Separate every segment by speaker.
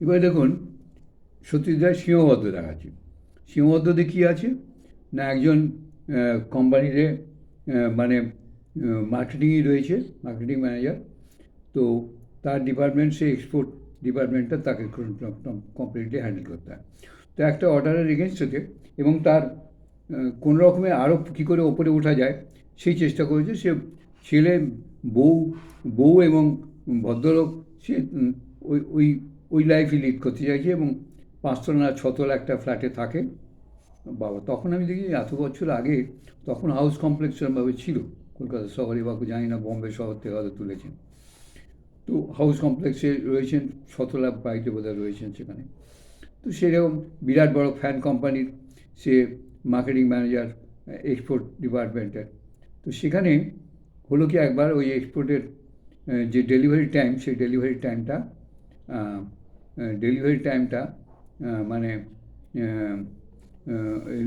Speaker 1: এবার দেখুন সত্যিদার সিংহবদ্ধ দেখাচ্ছি। সিংহবদ্ধতে কী আছে? না একজন কোম্পানিতে মানে মার্কেটিংই রয়েছে, মার্কেটিং ম্যানেজার। তো তার ডিপার্টমেন্ট সে এক্সপোর্ট ডিপার্টমেন্টটা তাকে কমপ্লিটলি হ্যান্ডেল করতে হয়। তো একটা অর্ডারের এগেনস্টে এবং তার কোনো রকমে আরও কী করে ওপরে ওঠা যায়, সেই চেষ্টা করেছে। সে ছেলে, বউ বউ এবং ভদ্রলোক, সে ওই ওই ওই লাইফই লিড করতে চাইছে এবং পাঁচতলা ছতলা একটা ফ্ল্যাটে থাকে। বাবা, তখন আমি দেখি এত বছর আগে তখন হাউস কমপ্লেক্স এরমভাবে ছিল। কলকাতা শহরে বা জানি না, বম্বে শহর থেকে হয়তো তুলেছেন। তো হাউস কমপ্লেক্সে রয়েছেন শতলা বাড়িতে বোধহয় রয়েছেন সেখানে। তো সেরকম বিরাট বড় ফ্যান কোম্পানির সে মার্কেটিং ম্যানেজার এক্সপোর্ট ডিপার্টমেন্টের তো সেখানে হলো কি একবার ওই এক্সপোর্টের যে ডেলিভারি টাইম সেই ডেলিভারি টাইমটা ডেলিভারি টাইমটা মানে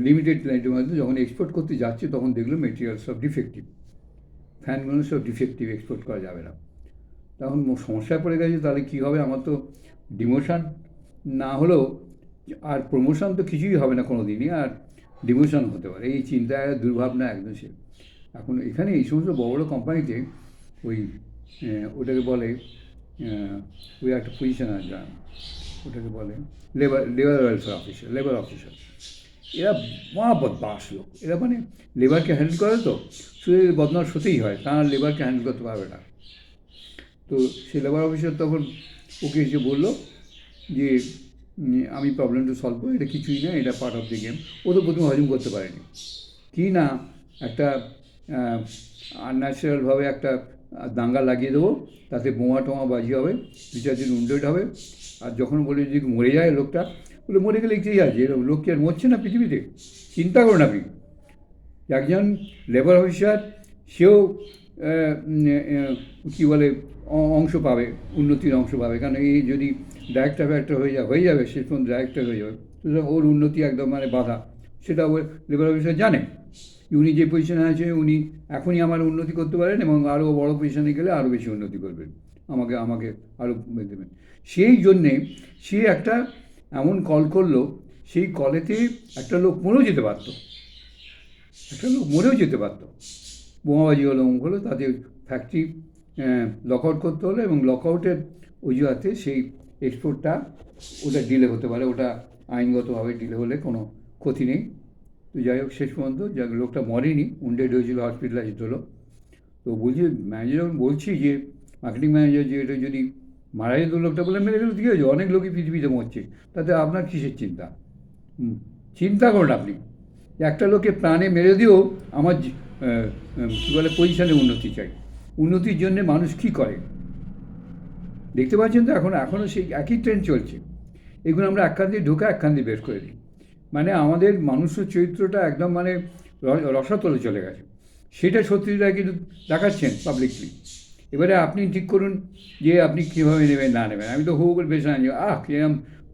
Speaker 1: লিমিটেড লাইনের মধ্যে যখন এক্সপোর্ট করতে যাচ্ছে, তখন দেখল মেটেরিয়াল সব ডিফেক্টিভ ফ্যানগুলো সব ডিফেক্টিভ এক্সপোর্ট করা যাবে না। তখন সমস্যায় পড়ে গেছে, তাহলে কী হবে? আমার তো ডিমোশন না হলেও আর প্রমোশন তো কিছুই হবে না কোনো দিনই আর ডিমোশন হতে পারে। এই চিন্তায়, দুর্ভাবনা একদম সে। এখন এখানে এই সমস্ত বড় বড় কোম্পানিতে ওই ওটাকে বলে ওই একটা পজিশন আছে ওটাকে বলে labour labour welfare officer labour officer এরা মহা বদমাস লোক। এরা মানে লেবারকে হ্যান্ডেল করে তো? শুধু বদমাস হতেই হয় তারা লেবারকে হ্যান্ডেল করতে পারবে না। তো সে লেবার অফিসার তখন ওকে এসে বলল যে আমি প্রবলেমটা সলভ করব এটা কিছুই না, এটা পার্ট অফ দ্য গেম ও তো প্রথমে হজম করতে পারেনি। কি না, একটা আনন্যাচারালভাবে একটা দাঙ্গা লাগিয়ে দেবো, তাতে বোমা টোমা বাজি হবে দু চার দিন উন্ডেড হবে। আর যখন বলে যদি মরে যায় লোকটা, বলে মরে গেলে কী আছে? লোক কি আর মরছে না পৃথিবীতে? চিন্তা করুন আপনি। একজন লেবার অফিসার সেও কী বলে অংশ পাবে, উন্নতির অংশ পাবে। কারণ এই যদি ডাইরেক্টর ফ্যাক্টর হয়ে যাবে হয়ে যাবে, শেষ পর্যন্ত ডাইরেক্টর হয়ে যাবে। সুতরাং ওর উন্নতি একদম মানে বাধা। সেটা লেবার অফিসার জানে। উনি যে পজিশনে আছে, উনি এখনই আমার উন্নতি করতে পারেন এবং আরও বড় পজিশনে গেলে আরও বেশি উন্নতি করবেন। আমাকে আমাকে আরও দেবেন। সেই জন্যে সে একটা এমন কল করল, সেই কলেতে একটা লোক মরেও যেতে পারতো। একটা লোক মরেও যেতে পারতো। বোমাবাজি হলো, অমুক হলো, তাতে ফ্যাক্টরি লক আউট করতে হলো এবং লক আউটের অজুহাতে সেই এক্সপোর্টটা ওটা ডিলে হতে পারে। ওটা আইনগতভাবে ডিলে হলে কোনো ক্ষতি নেই। তো যাই হোক, শেষ পর্যন্ত যা লোকটা মরেনি উন্ডেড হয়েছিল হসপিটালাইজড হলো। তো বলছি ম্যানেজার যখন বলছি যে মার্কেটিং ম্যানেজার যে, এটা যদি মারা যেত লোকটা বলে মেরে গেল ঠিক আছে, অনেক লোকই পৃথিবীতে মরছে। তাতে আপনার কিসের চিন্তা? চিন্তা করুন আপনি। একটা লোকে প্রাণে মেরে দিয়েও আমার কী বলে পজিশনে উন্নতি চাই। উন্নতির জন্যে মানুষ কী করে? দেখতে পাচ্ছেন তো, এখন এখনও সেই একই ট্রেন্ড চলছে। এগুলো আমরা একখান দিয়ে ঢুকে একখান দিয়ে বের করে দিই। মানে আমাদের মানুষের চরিত্রটা একদম মানে রসাতলে চলে গেছে। সেটা সত্যিটা কিন্তু দেখাচ্ছেন পাবলিকলি এবারে আপনি ঠিক করুন যে আপনি কীভাবে নেবেন না নেবেন। আমি তো হু করে বেশ আনি আহ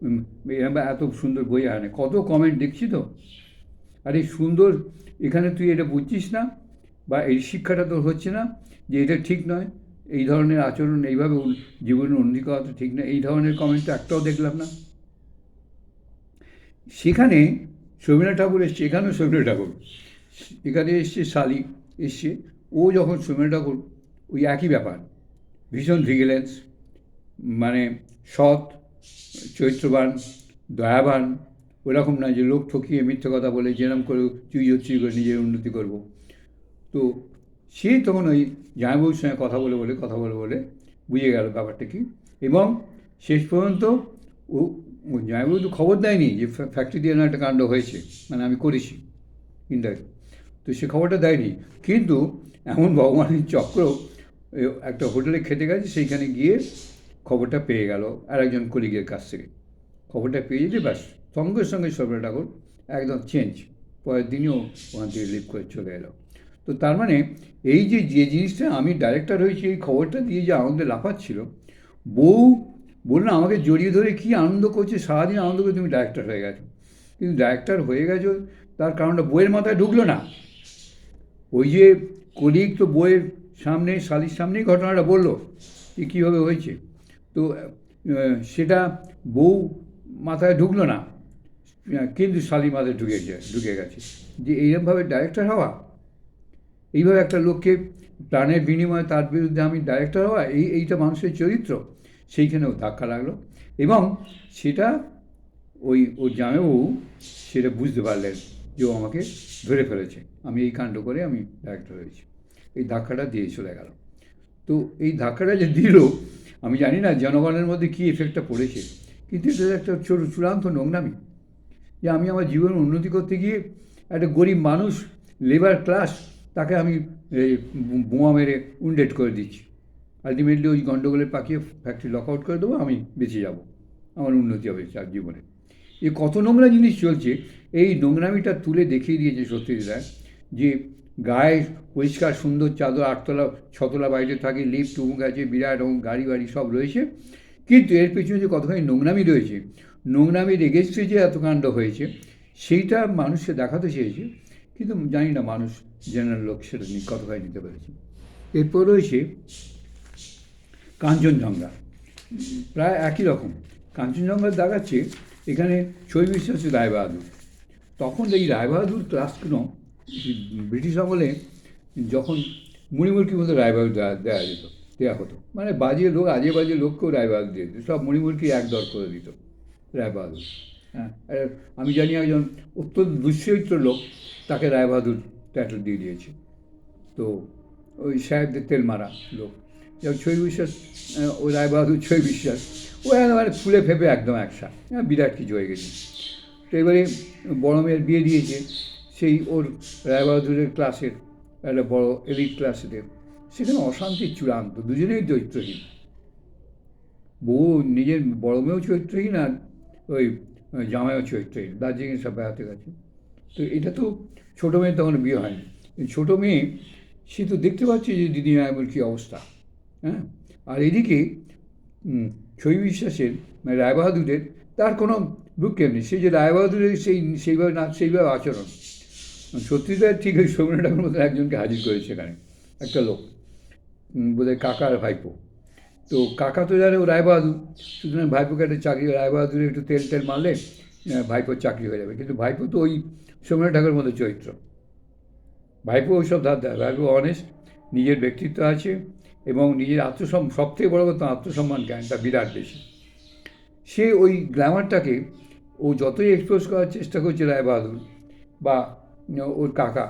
Speaker 1: উম, এরম এত সুন্দর বই আনে। কত কমেন্ট দেখছি তো? আরে সুন্দর এখানে তুই এটা বুঝছিস না বা এই শিক্ষাটা তোর হচ্ছে না যে এটা ঠিক নয় এই ধরনের আচরণ এইভাবে জীবনের উন্নতি করা তো ঠিক না এই ধরনের কমেন্ট একটাও দেখলাম না। সেখানে শর্মিলা ঠাকুর এসছে, এখানেও শর্মিলা ঠাকুর। এখানে এসছে শালি এসছে। ও যখন শর্মিলা ঠাকুর, ওই একই ব্যাপার, ভীষণ ভিজিলেন্স মানে সৎ, চরিত্রবান, দয়াবান, ওরকম না যে লোক ঠকিয়ে মিথ্যে কথা বলে যেরকম করে চুই চুই করে নিজের উন্নতি করব। তো সে তখন ওই জামাইবাবুর সঙ্গে কথা বলে বলে, কথা বলে বলে বুঝে গেল ব্যাপারটা কি। এবং শেষ পর্যন্ত ও জামাইবাবু তো খবর দেয়নি যে ফ্যা- ফ্যাক্টরি দিয়ে একটা কাণ্ড হয়েছে মানে আমি করেছি ইন্ডাইরেক্ট তো সে খবরটা দেয়নি। কিন্তু এমন ভগবানের চক্র একটা হোটেলে খেতে গেছে, সেইখানে গিয়ে খবরটা পেয়ে গেল আর একজন কলিগের কাছ থেকে। খবরটা পেয়ে যেতে ব্যাস, সঙ্গে সঙ্গে সরবরাহ ঠাকুর একদম চেঞ্জ পরের দিনও ওখান থেকে লিভ করে চলে এলো। তো তার মানে এই যে যে জিনিসটা আমি ডাইরেক্টর হয়েছি, এই খবরটা দিয়ে যে আনন্দে লাফাচ্ছিল, বউ বলল আমাকে জড়িয়ে ধরে কী আনন্দ করছে? সারাদিন আনন্দ করে তুমি ডাইরেক্টর হয়ে গেছো। কিন্তু ডাইরেক্টর হয়ে গেছো, তার কারণটা বইয়ের মাথায় ঢুকলো না। ওই যে কলিগ তো বইয়ের সামনে শালির সামনেই ঘটনাটা বলল যে কীভাবে হয়েছে। তো সেটা বউ মাথায় ঢুকলো না। কিন্তু শালি মাথায় ঢুকে ঢুকে গেছে। যে এইরকমভাবে ডাইরেক্টর হওয়া? এইভাবে একটা লোককে প্রাণের বিনিময়ে তার বিরুদ্ধে আমি ডাইরেক্টর হওয়া? এই, এইটা মানুষের চরিত্র। সেইখানেও ধাক্কা লাগল। এবং সেটা ওই ওর জামাইবাবু সেটা বুঝতে পারলেন যে ও আমাকে ধরে ফেলেছে। আমি এই কাণ্ড করে আমি ডাইরেক্টর হয়েছি। এই ধাক্কাটা দিয়ে চলে গেল। তো এই ধাক্কাটা যে দিল, আমি জানি না জনগণের মধ্যে কী এফেক্টটা পড়েছে। কিন্তু এটা একটা ছোট চূড়ান্ত নোংরামি যে আমি আমার জীবন উন্নতি করতে গিয়ে একটা গরিব মানুষ লেবার ক্লাস তাকে আমি বোমা মেরে উন্ডেট করে দিচ্ছি। আলটিমেটলি ওই গণ্ডগোলের পাকিয়ে ফ্যাক্টরি লক আউট করে দেবো, আমি বেঁচে যাব। আমার উন্নতি হবে তার জীবনে। এ কত নোংরা জিনিস চলছে, এই নোংরামিটা তুলে দেখিয়ে দিয়েছে সত্যজিৎ যে গায়ে পরিষ্কার, সুন্দর চাদর, আটতলা, ছতলা বাড়িতে থাকে লিফট উমুক আছে, বিরাট এবং গাড়ি বাড়ি সব রয়েছে। কিন্তু এর পেছনে যে কতখানি নোংরামি রয়েছে নোংরামির এগেনস্টে যে এত কাণ্ড হয়েছে, সেইটা মানুষকে দেখাতে চেয়েছে, কিন্তু জানি না মানুষ জেনারেল লোক সেটা নিয়ে কতখানি নিতে পেরেছে। এরপর রয়েছে কাঞ্চনজঙ্ঘা। প্রায় একই রকম। কাঞ্চনজঙ্ঘা দেখাচ্ছে এখানে ছবি বিশ্বাসী রায়বাহাদুর। তখন এই রায়বাহাদুর ক্লাসগুলো ব্রিটিশ আমলে যখন মুড়িমুড়কির মতো রায়বাহাদুর দেওয়া দেওয়া যেত দেওয়া হতো। মানে বাজে লোক আজে বাজে লোককেও রায়বাহাদুর দিয়ে দিত। সব মুড়িমুড়কি এক দর করে দিত রায়বাহাদুর। হ্যাঁ। আমি জানি একজন অত্যন্ত দুশ্চরিত্র লোক তাকে রায়বাহাদুর টাইটেল দিয়ে দিয়েছে। তো ওই সাহেবদের তেল মারা লোক। যেমন বিশ্বাস ও রায়বাহাদুর ছবি বিশ্বাস। ও একেবারে ফুলে ফেপে একদম একসা হ্যাঁ বিরাট কিছু হয়ে গেছে। তো এবারে বড় মেয়ের বিয়ে দিয়েছে, সেই ওর রায়বাহাদুরের ক্লাসের, একটা বড় এলিট ক্লাসেদের সেখানে অশান্তির চূড়ান্ত, দুজনেই চরিত্রহীন। বউ নিজের বড় মেয়েও চরিত্রহীন আর ওই জামাইও চরিত্রহীন। দার্জিলিং সব বেড়াতে গেছে। তো এটা তো ছোটো মেয়ের তখন বিয়ে হয়নি। ছোটো মেয়ে, সে তো দেখতে পাচ্ছে যে দিদি নায়কের কী অবস্থা। হ্যাঁ? আর এদিকে ছবি বিশ্বাসের মানে রায়বাহাদুরের, তার কোনো ভ্রুক্ষেপ নেই। সেই যে রায়বাহাদুরের সেই, সেইভাবে না, সেইভাবে আচরণ। সত্যিটা ঠিক ওই সৌম্যটার মতো একজনকে হাজির করেছে সেখানে একটা লোক বোধহয় কাকার ভাইপো। তো কাকা তো জানে ও রায়বাহাদুর, সুতরাং ভাইপোকে একটা চাকরি, রায়বাহাদুরে একটু তেল তেল মারলে ভাইপোর চাকরি হয়ে যাবে। কিন্তু ভাইপো তো ওই সৌম্য ঠাকুর মতো চরিত্র। ভাইপো ওইসব ধার দেয় ভাইপো অনেস্ট নিজের ব্যক্তিত্ব আছে এবং নিজের আত্মসম, সবথেকে বড় কথা আত্মসম্মান জ্ঞানটা বিরাট বেশি। সে ওই গ্ল্যামারটাকে ও যতই এক্সপ্রেস করার চেষ্টা করছে রায়বাহাদুর বা ওর কাকা,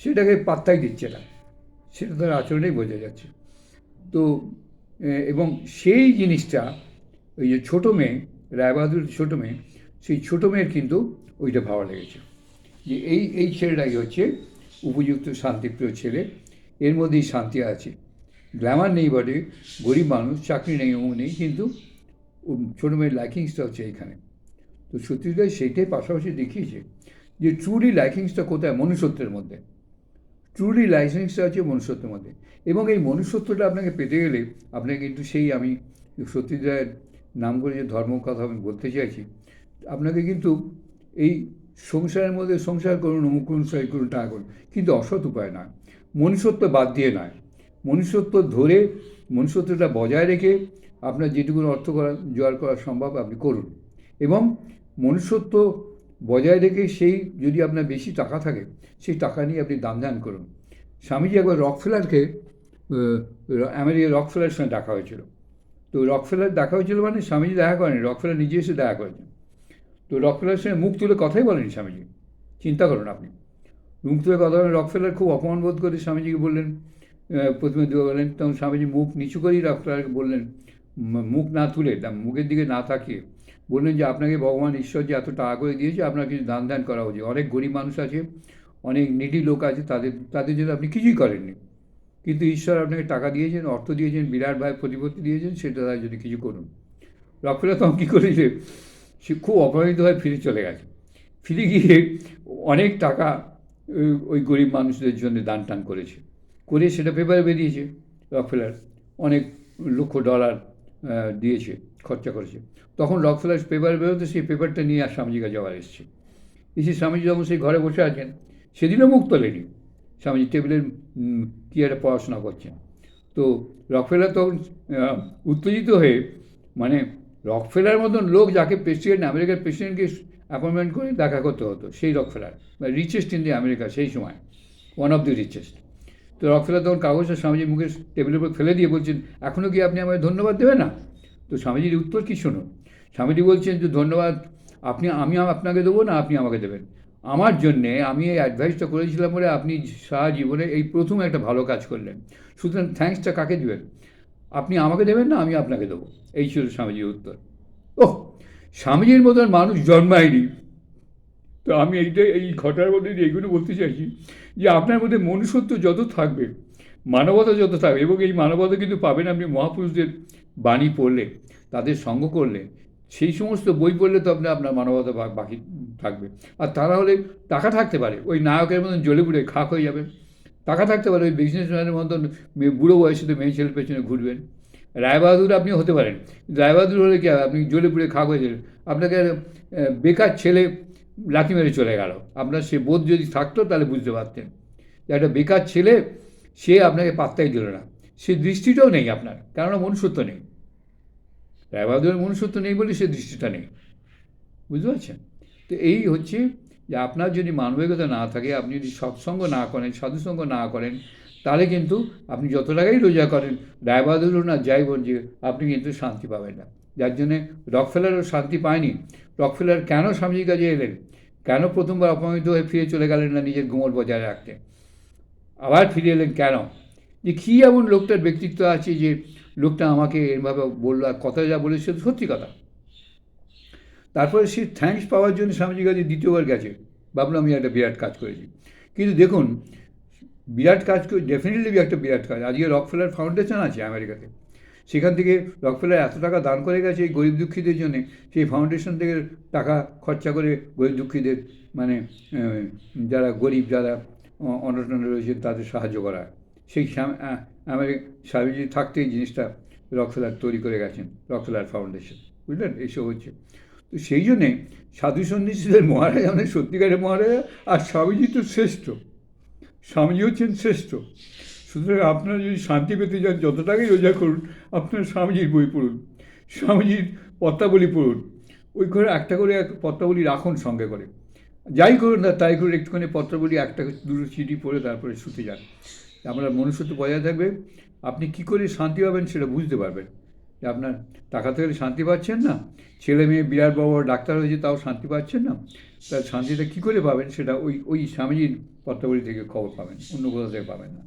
Speaker 1: সেটাকে পাত্তাই দিচ্ছে না। সেটা তার আচরণেই বোঝা যাচ্ছে। তো এবং সেই জিনিসটা ওই যে ছোটো মেয়ে রায়বাহাদুর ছোটো মেয়ে, সেই ছোটো মেয়ের কিন্তু ওইটা ভালো লেগেছে। যে এই এই ছেলেটাই হচ্ছে উপযুক্ত শান্তিপ্রিয় ছেলে। এর মধ্যেই শান্তি আছে। গ্ল্যামার নেই বটে, গরিব মানুষ, চাকরি নেই, ও নেই, কিন্তু ছোটো মেয়ের লাইকিংসটা হচ্ছে এইখানে। তো সত্যিটাই সেইটাই পাশাপাশি দেখিয়েছে যে ট্রুলি লাইকিংসটা কোথায়? মনুষ্যত্বের মধ্যে। ট্রুলি লাইসেন্সটা আছে মনুষ্যত্বের মধ্যে। এবং এই মনুষ্যত্বটা আপনাকে পেতে গেলে আপনাকে কিন্তু সেই আমি সত্যিদায়ের নাম করে যে ধর্ম কথা আমি বলতে চাইছি, আপনাকে কিন্তু এই সংসারের মধ্যে সংসার করুন, অমুক করুন, সেই করুন টাকা করুন, কিন্তু অসৎ উপায় নয়। মনুষ্যত্ব বাদ দিয়ে নয়। মনুষ্যত্ব ধরে মনুষ্যত্বটা বজায় রেখে আপনার যেটুকু অর্থ করা, জোগাড় করা সম্ভব আপনি করুন। এবং মনুষ্যত্ব বজায় রেখে সেই যদি আপনার বেশি টাকা থাকে, সেই টাকা নিয়ে আপনি দান ধ্যান করুন। স্বামীজি একবার রকফেলারকে আমেরিকা রকফেলার সঙ্গে দেখা হয়েছিল। তো রকফেলার দেখা হয়েছিল মানে স্বামীজি দেখা করেনি রকফেলার নিজে এসে দেখা করেছেন। তো রকফেলার সঙ্গে মুখ তুলে কথাই বলেনি স্বামীজি, চিন্তা করুন আপনি। মুখ তুলে কথা বলেন, রকফেলার খুব অপমান বোধ করে স্বামীজিকে বললেন প্রথমে বলেন তখন স্বামীজি মুখ নিচু করেই রকফেলারকে বললেন মুখ না তুলে মুখের দিকে না তাকিয়ে বললেন যে, আপনাকে ভগবান ঈশ্বর যে এত টাকা করে দিয়েছে, আপনার কিছু দান ধ্যান করা উচিত। অনেক গরিব মানুষ আছে, অনেক নিডি লোক আছে, তাদের তাদের জন্য আপনি কিছুই করেননি। কিন্তু ঈশ্বর আপনাকে টাকা দিয়েছেন, অর্থ দিয়েছেন, বিরাট ভাই প্রতিপত্তি দিয়েছেন, সেটা তার যদি কিছু করুন। রকফেলার তখন কী করেছে সে খুব অপমানিত হয়ে ফিরে চলে গেছে। ফিরে গিয়ে অনেক টাকা ওই গরিব মানুষদের জন্য দান টান করেছে। করে সেটা পেপারে বেরিয়েছে রকফেলার অনেক লক্ষ ডলার দিয়েছে, খরচা করেছে। তখন রকফেলার পেপার বেরোতে সেই পেপারটা নিয়ে আর স্বামীজির কাছে আবার এসছে। এসে স্বামীজি যখন সেই ঘরে বসে আছেন, সেদিনও মুখ তোলেনি। স্বামীজি টেবিলের কী একটা পড়াশোনা করছেন। তো রকফেলার তখন উত্তেজিত হয়ে মানে রকফেলার মতন লোক যাকে প্রেসিডেন্ট আমেরিকার প্রেসিডেন্টকে অ্যাপয়েন্টমেন্ট করে দেখা করতে হতো, সেই Rockefeller richest in the America সেই সময় ওয়ান অফ দি রিচেস্ট তো রকফেলার তখন কাগজটা স্বামীজির মুখে টেবিলের উপর ফেলে দিয়ে বলছেন এখনও কি আপনি আমায় ধন্যবাদ দেবেন না? তো স্বামীজির উত্তর কি শোনো? স্বামীজি বলছেন যে, ধন্যবাদ, আপনি, আমি আপনাকে দেবো না, আপনি আমাকে দেবেন। আমার জন্যে আমি এই অ্যাডভাইসটা করেছিলাম বলে আপনি সারা জীবনে এই প্রথম একটা ভালো কাজ করলেন। সুতরাং থ্যাঙ্কসটা কাকে দেবেন? আপনি আমাকে দেবেন না, আমি আপনাকে দেবো? এই ছিল স্বামীজির উত্তর। ওহ, স্বামীজির মতন মানুষ জন্মায়নি। তো আমি এইটাই এই ঘটনার মধ্যে দিয়ে এইগুলো বলতে চাইছি যে আপনার মধ্যে মনুষ্যত্ব যত থাকবে, মানবতা যত থাকবে, এবং এই মানবতা কিন্তু পাবেন আপনি মহাপুরুষদের বাণী পড়লে, তাদের সঙ্গ করলে, সেই সমস্ত বই পড়লে তো আপনার আপনার মানবতা বাকি থাকবে। আর তারা হলে টাকা থাকতে পারে, ওই নায়কের মতন জ্বলে পুড়ে খাক হয়ে যাবেন। টাকা থাকতে পারে, ওই বিজনেসম্যানের মতন বুড়ো বয়সে তো মেয়ে ছেলের পেছনে ঘুরবেন। রায়বাহাদুর আপনি হতে পারেন রায়বাহাদুর হলে কি? আপনি জ্বলে পুড়ে খাক হয়ে যাবেন। আপনাকে বেকার ছেলে লাথি মেরে চলে গেল। আপনার সে বোধ যদি থাকতো তাহলে বুঝতে পারতেন। যে একটা বেকার ছেলে, সে আপনাকে পাত্তাই দিল না। সে দৃষ্টিটাও নেই আপনার, কেননা মনুষ্যত্ব নেই। রায়বাহাদুরের মনুষ্যত্ব নেই বলে সে দৃষ্টিটা নেই। বুঝতে পারছেন? তো এই হচ্ছে যে আপনার যদি মানবিকতা না থাকে, আপনি যদি সৎসঙ্গ না করেন, সাধুসঙ্গ না করেন, তাহলে কিন্তু আপনি যত টাকাই রোজা করেন রায়বাহাদুর না যাই বল যে আপনি কিন্তু শান্তি পাবেন না। যার জন্যে রকফেলারও শান্তি পায়নি। রকফেলার কেন স্বামীজির কাছে এলেন? কেন প্রথমবার অপমানিত হয়ে ফিরে চলে গেলেন না নিজের ঘুমোর বজায় রাখতে? আবার ফিরে এলেন কেন? যে কী এমন লোকটার ব্যক্তিত্ব আছে যে লোকটা আমাকে এরভাবে বলল আর কথা যা বলেছে সত্যি কথা? তারপরে সে থ্যাঙ্কস পাওয়ার জন্য স্বামীজির কাছে দ্বিতীয়বার গেছে। ভাবলাম আমি একটা বিরাট কাজ করেছি। কিন্তু দেখুন, বিরাট কাজ করে ডেফিনেটলি একটা বিরাট কাজ। আজকে রকফেলার ফাউন্ডেশন আছে আমেরিকাতে। সেখান থেকে রকফেলার এত টাকা দান করে গেছে এই গরিব দুঃখীদের জন্য, সেই ফাউন্ডেশন থেকে টাকা খরচা করে গরিব দুঃখীদের মানে যারা গরিব, যারা অনটনে রয়েছেন তাদের সাহায্য করা। সেই আমেরিকা স্বামীজি থাকতে এই জিনিসটা রকফেলার তৈরি করে গেছেন, রকফেলার ফাউন্ডেশন বুঝলেন? এইসব হচ্ছে। তো সেই জন্যে সাধু সন্ন্যাসীদের মহারাজ আমাদের সত্যিকারের মহারাজা আর স্বামীজি তো শ্রেষ্ঠ। স্বামীজি হচ্ছেন শ্রেষ্ঠ। সুতরাং আপনারা যদি শান্তি পেতে চান, যত টাকাই রোজা করুন, আপনার স্বামীজির বই পড়ুন, স্বামীজির পত্রাবলী পড়ুন, ওই করে একটা করে এক পত্রাবলী রাখুন সঙ্গে করে। যাই করুন না, তাই করে একটুখানি পত্রাবলী একটা দুটো চিঠি পড়ে তারপরে শুতে যান। আপনার মনুষ্যত্ব বজায় থাকবে। আপনি কি করে শান্তি পাবেন সেটা বুঝতে পারবেন। যে আপনার টাকা থেকে শান্তি পাচ্ছেন না, ছেলে মেয়ে, বিরাট বড় ডাক্তার হয়েছে, তাও শান্তি পাচ্ছেন না। তার শান্তিটা কী করে পাবেন সেটা ওই ওই স্বামীজির পত্রাবলী থেকে খবর পাবেন, অন্য কোথাও থেকে পাবেন না।